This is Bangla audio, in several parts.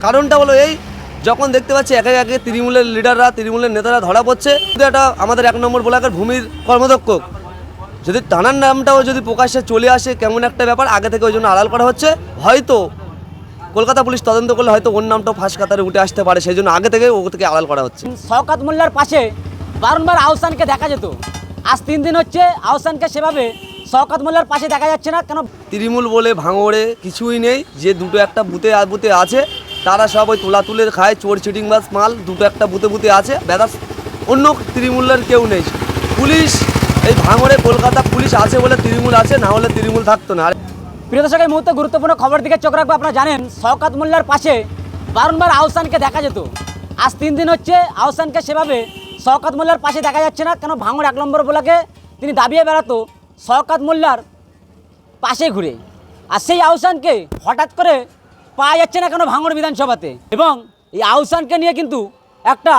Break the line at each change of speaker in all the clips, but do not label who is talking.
কারণটা হলো এই যখন দেখতে পাচ্ছি একে একে তৃণমূলের লিডাররা তৃণমূলের নেতারা ধরা পড়ছে শুধু একটা আমাদের এক নম্বর ব্লকের ভূমির কর্মদক্ষ যদি টানার নামটাও যদি প্রকাশ্যে চলে আসে কেমন একটা ব্যাপার আগে থেকে ওই জন্য আড়াল করা হচ্ছে। হয়তো কলকাতা পুলিশ তদন্ত করলে হয়তো ওর নামটাও ফাঁস কাতারে উঠে আসতে পারে সেই জন্য আগে থেকে ও থেকে আড়াল করা হচ্ছে।
শওকাত মোল্লার পাশে বারংবার আহসানকে দেখা যেত। আজ তিন দিন হচ্ছে আহসানকে সেভাবে শওকাত মোল্লার পাশে দেখা যাচ্ছে না কেন
তৃণমূল বলে ভাঙড়ে কিছুই নেই যে দুটো একটা আর বুথে আছে তারা সব ওই তোলা তুলের খায়, চোর, চিটিং বাস, মাল দুটো একটা বুতে বুথে আছে। ব্যাদাস অন্য তৃণমূলের কেউ নেই। পুলিশ, এই ভাঙড়ে কলকাতা পুলিশ আছে বলে তৃণমূল আছে, না হলে তৃণমূল থাকতো না।
প্রিয় দর্শক, এই মুহূর্তে গুরুত্বপূর্ণ খবর দিকে চোখ রাখব আপনারা জানেন, শওকাত মোল্লার পাশে বারংবার আহসানকে দেখা যেত। আজ তিন দিন হচ্ছে, আহসানকে সেভাবে শওকাত মোল্লার পাশে দেখা যাচ্ছে না, কেন ভাঙড় এক নম্বর বলাকে তিনি দাবিয়ে বেড়াতো শওকাত মোল্লার পাশে ঘুরে। আর সেই আহসানকে হঠাৎ করে পাওয়া যাচ্ছে না কেন ভাঙড় বিধানসভাতে? এবং এই আহসানকে নিয়ে কিন্তু একটা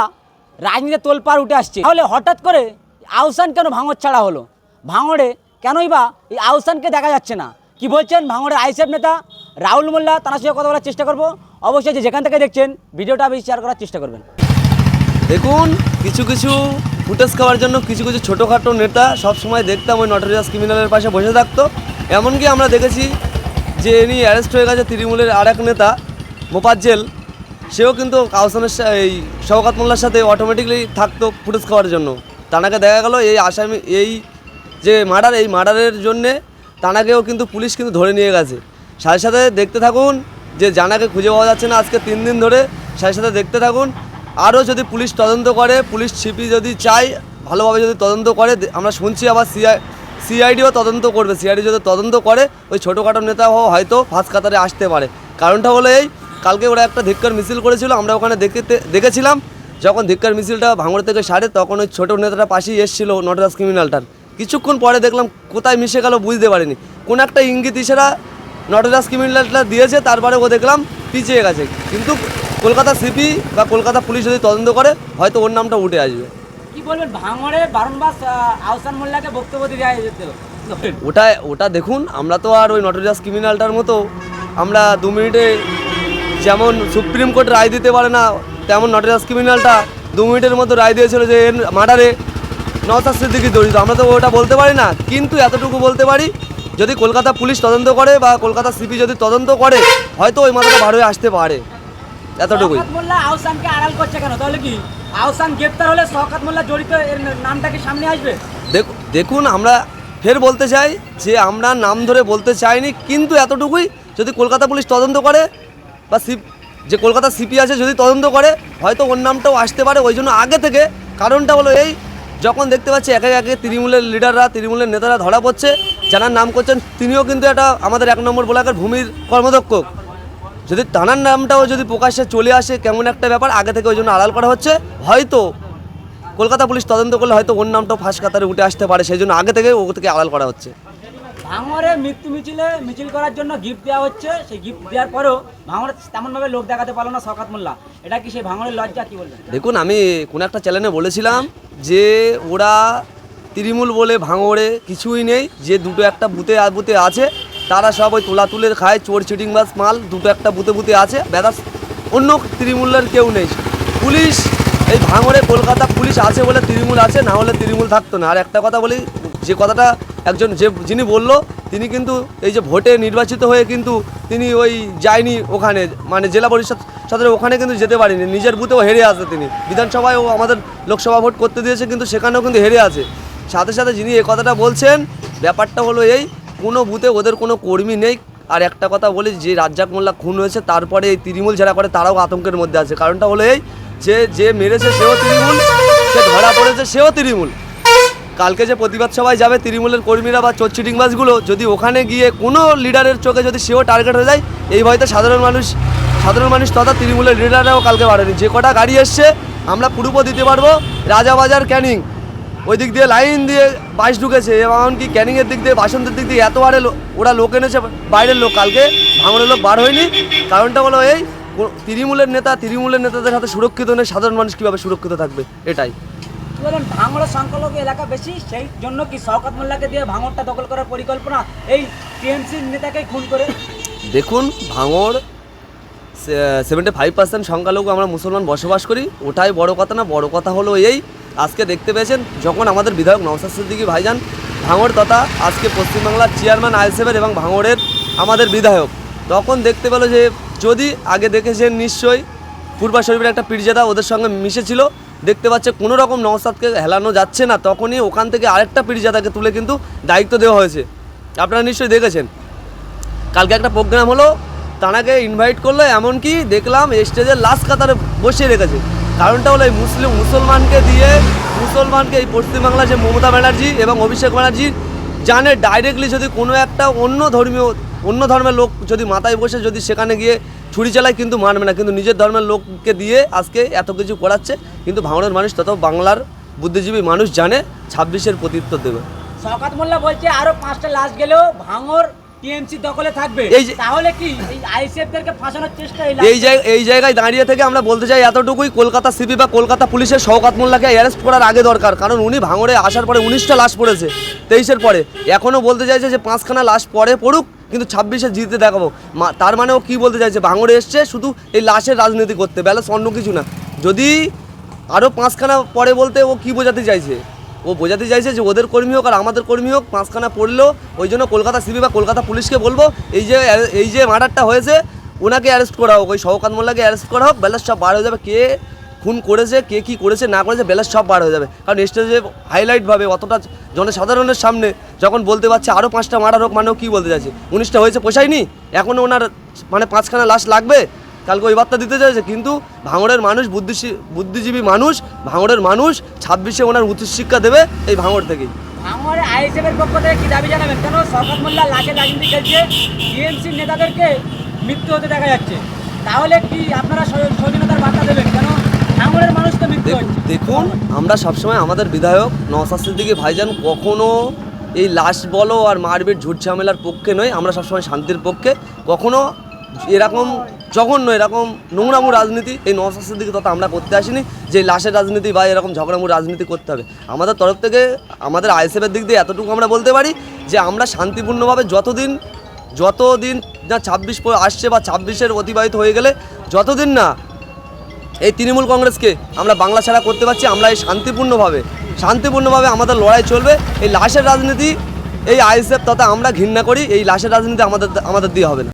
রাজনীতি তোলপাড় উঠে আসছে। তাহলে হঠাৎ করে আহসান কেন ভাঙড় ছাড়া হলো? ভাঙড়ে কেনই বা এই আহসানকে দেখা যাচ্ছে না? কি বলছেন ভাঙড়ের আইসিএফ নেতা রাহুল মোল্লা? তার সঙ্গে কথা বলার চেষ্টা করব। অবশ্যই যে যেখান থেকে দেখছেন, ভিডিওটা বেশি শেয়ার করার চেষ্টা করবেন।
দেখুন, কিছু কিছু ফুটেজ খাওয়ার জন্য কিছু কিছু ছোটোখাটো নেতা সব সময় দেখতাম ওই নটোরিয়াস ক্রিমিনালের পাশে বসে থাকতো। এমনকি আমরা দেখেছি যে ইনি অ্যারেস্ট হয়ে গেছে তৃণমূলের আর এক নেতা মোপাজ্জেল সেও কিন্তু কাউসানের এই শওকাত মোল্লার সাথে অটোমেটিকলি থাকতো ফুটেজ খাওয়ার জন্য। তানাকে দেখা গেল এই আসামি, এই যে মার্ডার এই মার্ডারের জন্যে তানাকেও কিন্তু পুলিশ কিন্তু ধরে নিয়ে গেছে। সাথে সাথে দেখতে থাকুন যে জানাকে খুঁজে পাওয়া যাচ্ছে না, আজকে তিন দিন ধরে সাথে সাথে দেখতে থাকুন। আরও যদি পুলিশ তদন্ত করে, পুলিশ ছিপি যদি চায়, ভালোভাবে যদি তদন্ত করে আমরা শুনছি আবার সিআই সিআইডিও তদন্ত করবে। সিআইডি যদি তদন্ত করে, ওই ছোটোখাটো নেতাও হয়তো ফাঁস কাতারে আসতে পারে। কারণটা হলো এই, কালকে ওরা একটা ধিক্কার মিছিল করেছিল, আমরা ওখানে দেখতে, দেখেছিলাম। যখন ধিক্কার মিছিলটা ভাঙড় থেকে সারে, তখন ওই ছোটো নেতাটা পাশেই এসেছিল, নটরাজ ক্রিমিনালটার। কিছুক্ষণ পরে দেখলাম, কোথায় মিশে গেল বুঝতে পারিনি। কোন একটা ইঙ্গিত ইশারা নটরাজ ক্রিমিনালটা দিয়েছে, তারপরে ও দেখলাম পিছিয়ে গেছে। কিন্তু কলকাতা সিপি বা কলকাতা পুলিশ যদি তদন্ত করে, হয়তো ওর নামটা উঠে আসবে।
কি বলবেন ভাঙড়ে বারংবার আহসান মোল্লাকে বক্তব্য দিয়ে যেত
ওটা ওটা দেখুন আমরা তো আর ওই নটোরিয়াস ক্রিমিনালটার মতো আমরা দু মিনিটে যেমন সুপ্রিম কোর্ট রায় দিতে পারে না তেমন নটোরিয়াস ক্রিমিনালটা দু মিনিটের মতো রায় দিয়েছিল যে এর মার্ডারে নওসাদ সিদ্দিকি জড়িত আমরা তো ওটা বলতে পারি না কিন্তু এতটুকু বলতে পারি যদি কলকাতা পুলিশ তদন্ত করে বা কলকাতা সিপি যদি তদন্ত করে হয়তো ওই মাথাটা বার হয়ে আসতে পারে। এতটুকুই।
আড়াল করছে কেন? তাহলে কি? আহসান গ্রেপ্তার হলে শওকত মোল্লা জড়িত, এর নামটা কি সামনে আসবে?
দেখ- দেখুন, আমরা ফের বলতে চাই যে আমরা নাম ধরে বলতে চাইনি, কিন্তু এতটুকুই যদি কলকাতা পুলিশ তদন্ত করে, বা সিপ যে কলকাতা সিপি আছে যদি তদন্ত করে, হয়তো ওর নামটাও আসতে পারে, ওই জন্য আগে থেকে কারণটা হলো এই, যখন দেখতে পাচ্ছি একে একে তৃণমূলের লিডাররা, তৃণমূলের নেতারা ধরা পড়ছে, যারা নাম করছেন, তিনিও কিন্তু এটা আমাদের এক নম্বর ব্লকের ভূমির কর্মদক্ষ যদি থানার নামটাও যদি প্রকাশ্যে চলে আসে কেমন একটা ব্যাপার? আগে থেকে ওই জন্য আড়াল করা হচ্ছে। হয়তো কলকাতা পুলিশ তদন্ত করলে হয়তো ওর নামটাও ফাঁস কাতারে উঠে আসতে পারে সেই জন্য আগে থেকে ও থেকে আড়াল করা হচ্ছে।
ভাঙরে মৃত্যু মিছিলে মিছিল করার জন্য গিফট দেওয়া হচ্ছে। সেই গিফট দেওয়ার পরেও ভাঙরে তেমনভাবে লোক দেখাতে পারল না শওকত মোল্লা। এটা কি সেই ভাঙরের লজ্জা কি বলবেন
দেখুন আমি কোনো একটা চ্যানেলে বলেছিলাম যে ওরা তৃণমূল বলে ভাঙড়ে কিছুই নেই যে দুটো একটা বুথে আর বুথে আছে। তারা সব ওই তোলা তুলের খায়, চোর, চিটিং বাস, মাল, দুটো একটা বুথে বুতে আছে। ব্যাদাস অন্য তৃণমূলের কেউ নেই। পুলিশ, এই ভাঙড়ে কলকাতা পুলিশ আছে বলে তৃণমূল আছে, না হলে তৃণমূল থাকতো না। আর একটা কথা বলি, যে কথাটা একজন যে, যিনি বলল, তিনি কিন্তু এই যে ভোটে নির্বাচিত হয়ে কিন্তু তিনি ওই যায়নি ওখানে। মানে জেলা পরিষদ সদরে ওখানে কিন্তু যেতে পারেনি। নিজের বুথেও হেরে আছে তিনি। বিধানসভায় ও আমাদের লোকসভা ভোট করতে দিয়েছে, কিন্তু সেখানেও কিন্তু হেরে আছে। সাথে সাথে যিনি এই কথাটা বলছেন, ব্যাপারটা হলো এই কোনো বুথে ওদের কোনো কর্মী নেই। আর একটা কথা বলি, যে রাজ্জাক মোল্লা খুন হয়েছে, তারপরে এই তৃণমূল যারা করে, তারাও আতঙ্কের মধ্যে আছে। কারণটা হলো এই, যে যে মেরেছে সেও তৃণমূল, সে ধরা পড়েছে সেও তৃণমূল। কালকে যে প্রতিবাদ সভায় যাবে তৃণমূলের কর্মীরা বা চোর চিটিংবাজগুলো যদি ওখানে গিয়ে কোনো লিডারের চোখে যদি সেও টার্গেট হয়ে যায়, এই ভয়তে সাধারণ মানুষ সাধারণ মানুষ তথা তৃণমূলের লিডাররাও কালকে বাড়েনি যে কটা গাড়ি এসছে, আমরা পুরুপ দিতে পারব। রাজাবাজার ক্যানিং। ওই দিক দিয়ে লাইন দিয়ে বাস ঢুকেছে এমনকি ক্যানিংয়ের দিক দিয়ে বাসন্তের দিক দিয়ে এত হারে ওরা লোক এনেছে বাইরের লোক। কালকে ভাঙনের লোক বার হয়নি। কারণটা হলো এই তৃণমূলের নেতা তৃণমূলের নেতাদের হাতে সুরক্ষিত নেই সাধারণ মানুষ কীভাবে সুরক্ষিত থাকবে? এটাই।
কি বলেন ভাঙড়ের সংখ্যালঘু এলাকা বেশি সেই জন্য কি শওকত মোল্লাকে দিয়ে ভাঙড়টা দখল করার পরিকল্পনা এই টিএমসির নেতাকে খুন করে?
দেখুন ভাঙড় সেভেন্টি ফাইভ পার্সেন্ট সংখ্যালঘু আমরা মুসলমান বসবাস করি ওটাই বড় কথা না বড় কথা হলো এই আজকে দেখতে পেয়েছেন যখন আমাদের বিধায়ক নওসাদ সিদ্দিকী ভাইজান ভাঙড় তথা আজকে পশ্চিমবাংলার চেয়ারম্যান আইএসএফের এবং ভাঙড়ের আমাদের বিধায়ক, তখন দেখতে পেল যে যদি আগে দেখেছেন নিশ্চয়ই পূর্বা শরীফের একটা পীরজাদা ওদের সঙ্গে মিশেছিল, দেখতে পাচ্ছে কোনো রকম নওসাদকে হেলানো যাচ্ছে না, তখনই ওখান থেকে আরেকটা পীরজাদাকে তুলে কিন্তু দায়িত্ব দেওয়া হয়েছে। আপনারা নিশ্চয়ই দেখেছেন। কালকে একটা প্রোগ্রাম হলো, তানাকে ইনভাইট করল, এমনকি দেখলাম স্টেজের লাস্ট কাতারে বসিয়ে রেখেছে। কারণটা হলো এই মুসলিম মুসলমানকে দিয়ে মুসলমানকে এই পশ্চিমবাংলার যে মমতা ব্যানার্জি এবং অভিষেক ব্যানার্জি জানে ডাইরেক্টলি যদি কোনো একটা অন্য ধর্মীয় অন্য ধর্মের লোক যদি মাথায় বসে যদি সেখানে গিয়ে ছুরি চালায় কিন্তু মানবে না। কিন্তু নিজের ধর্মের লোককে দিয়ে আজকে এত কিছু করাচ্ছে। কিন্তু ভাঙড়ের মানুষ তত বাংলার বুদ্ধিজীবী মানুষ জানে, ছাব্বিশের প্রত্যুত্তর দেবে।
শওকাত মোল্লা বলছে আরও পাঁচটা লাশ গেলেও ভাঙর টিএমসি দখলে থাকবে।
এই
তাহলে কি এই ফাঁসানোর চেষ্টা এই
এই জায়গায় দাঁড়িয়ে থেকে আমরা বলতে চাই এতটুকুই কলকাতা সিপি বা কলকাতা পুলিশের শওকাত মোল্লাকে অ্যারেস্ট করার আগে দরকার কারণ উনি ভাঙড়ে আসার পরে উনিশটা লাশ পড়েছে তেইশের পরে। এখনও বলতে চাইছে যে পাঁচখানা লাশ পরে পড়ুক কিন্তু ছাব্বিশে জিতে দেখাবো। তার মানে ও কী বলতে চাইছে? ভাঙড়ে এসছে শুধু এই লাশের রাজনীতি করতে ব্যালেন্স অন্য কিছু না। যদি আরও পাঁচখানা পরে বলতে ও কি বোঝাতে চাইছে? ও বোঝাতে চাইছে যে ওদের কর্মী হোক আর আমাদের কর্মী হোক পাঁচখানা পড়লেও ওই জন্য কলকাতা সিবি বা কলকাতা পুলিশকে বলব, এই যে এই যে মার্ডারটা হয়েছে, ওনাকে অ্যারেস্ট করা হোক, ওই শওকাত মোল্লাকে অ্যারেস্ট করা হোক ব্যালেন্স সব বার হয়ে যাবে, কে খুন করেছে, কে কি করেছে, না করেছে ব্যালেন্স সব বার হয়ে যাবে। কারণ স্টেজে হাইলাইটভাবে অতটা জনসাধারণের সামনে যখন বলতে পারছে আরও পাঁচটা মার্ডার হোক মানেও কী বলতে চাইছে? উনিশটা হয়েছে পোষায়নি? এখনও ওনার মানে পাঁচখানা লাশ লাগবে? কালকে ওই বার্তা দিতে চাইছে কিন্তু ভাঙড়ের মানুষ বুদ্ধি বুদ্ধিজীবী মানুষ ভাঙড়ের মানুষ ছাব্বিশে ওনার উচ্চশিক্ষা দেবে এই ভাঙড় থেকেই।
ভাঙরে আইএসএফের পক্ষ থেকে কি দাবি জানাবেন? কেন শওকাত মোল্লা লাশের রাজনীতি খেলছে টিএমসি নেতাদেরকে মৃত্যু হতে দেখা যাচ্ছে। তাহলে কি আপনারা স্বাধীনতার বার্তা দেবেন? কেন ভাঙরের মানুষ তো মৃত্যু
দেখুন আমরা সবসময় আমাদের বিধায়ক নওসাদ সিদ্দিকী ভাইজান কখনো এই লাশ বলো আর মারপিট ঝুট ঝামেলার পক্ষে নয় আমরা সবসময় শান্তির পক্ষে। কখনো এরকম জঘন্য, এরকম নোংরামু রাজনীতি এই নওসাদ দিকে তথা আমরা করতে আসিনি যে লাশের রাজনীতি বা এরকম ঝগড়ামু রাজনীতি করতে হবে। আমাদের তরফ থেকে, আমাদের আইএসএফের দিক দিয়ে এতটুকু আমরা বলতে পারি যে আমরা শান্তিপূর্ণভাবে যতদিন যতদিন না ছাব্বিশ আসছে বা ছাব্বিশের অতিবাহিত হয়ে গেলে, যতদিন না এই তৃণমূল কংগ্রেসকে আমরা বাংলা ছাড়া করতে পারছি, আমরা এই শান্তিপূর্ণভাবে শান্তিপূর্ণভাবে আমাদের লড়াই চলবে। এই লাশের রাজনীতি, এই আইএসএফ তথা আমরা ঘৃণা করি, এই লাশের রাজনীতি আমাদের আমাদের দিয়ে হবে না।